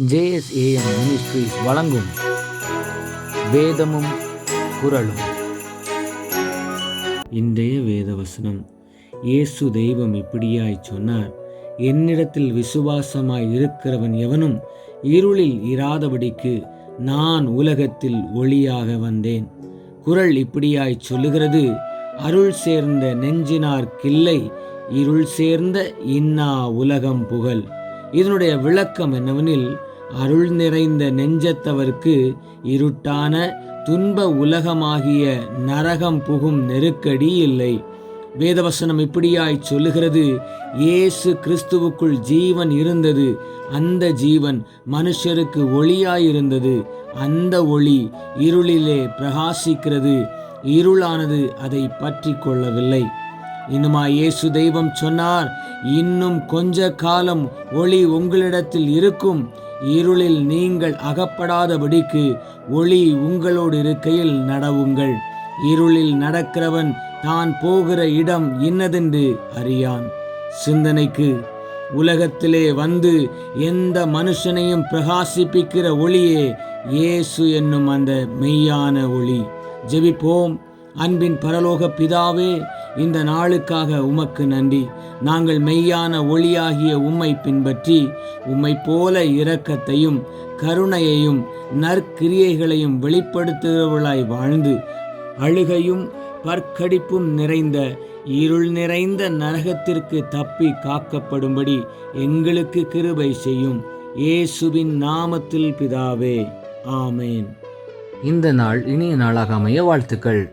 JSAM ministries வழங்கும் வேதமும் குரலும் இன்றைய வேதவசனம். இயேசு தெய்வம் இப்படியாய் சொன்னார் என்னிடத்தில் விசுவாசமாய் இருக்கிறவன் எவனும் இருளில் இராதபடிக்கு நான் உலகத்தில் ஒளியாக வந்தேன். குரல் இப்படியாய் சொல்லுகிறது அருள் சேர்ந்த நெஞ்சினார் கிள்ளை இருள் சேர்ந்த இன்னா உலகம் புகழ். இதனுடைய விளக்கம் என்னவெனில் அருள் நிறைந்த நெஞ்சத்தவர்க்கு இருட்டான துன்ப உலகமாகிய நரகம் புகும் நெருக்கடி இல்லை. வேதவசனம் இப்படியாய் சொல்லுகிறது இயேசு கிறிஸ்துவுக்குள் ஜீவன் இருந்தது அந்த ஜீவன் மனுஷருக்கு ஒளியாயிருந்தது. அந்த ஒளி இருளிலே பிரகாசிக்கிறது இருளானது அதை பற்றி கொள்ளவில்லை. இன்னுமா இயேசு தெய்வம் சொன்னார் இன்னும் கொஞ்ச காலம் ஒளி உங்களிடத்தில் இருக்கும். இருளில் நீங்கள் அகப்படாதபடிக்கு ஒளி உங்களோடு இருக்கையில் நடவுங்கள். இருளில் நடக்கிறவன் தான் போகிற இடம் இன்னதென்று அறியான். சிந்தனைக்கு உலகத்திலே வந்து எந்த மனுஷனையும் பிரகாசிப்பிக்கிற ஒளியே இயேசு என்னும் அந்த மெய்யான ஒளி. ஜெபிப்போம். அன்பின் பரலோக பிதாவே இந்த நாளுக்காக உமக்கு நன்றி. நாங்கள் மெய்யான ஒளியாகிய உம்மை பின்பற்றி உம்மை போல இரக்கத்தையும் கருணையையும் நற்கிரியைகளையும் வெளிப்படுத்துகிறவளாய் வாழ்ந்து அழுகையும் பற்கடிப்பும் நிறைந்த இருள் நிறைந்த நரகத்திற்கு தப்பி காக்கப்படும்படி எங்களுக்கு கிருபை செய்யும். இயேசுவின் நாமத்தில் பிதாவே. ஆமேன். இந்த நாள் இனிய நாளாக அமைய வாழ்த்துக்கள்.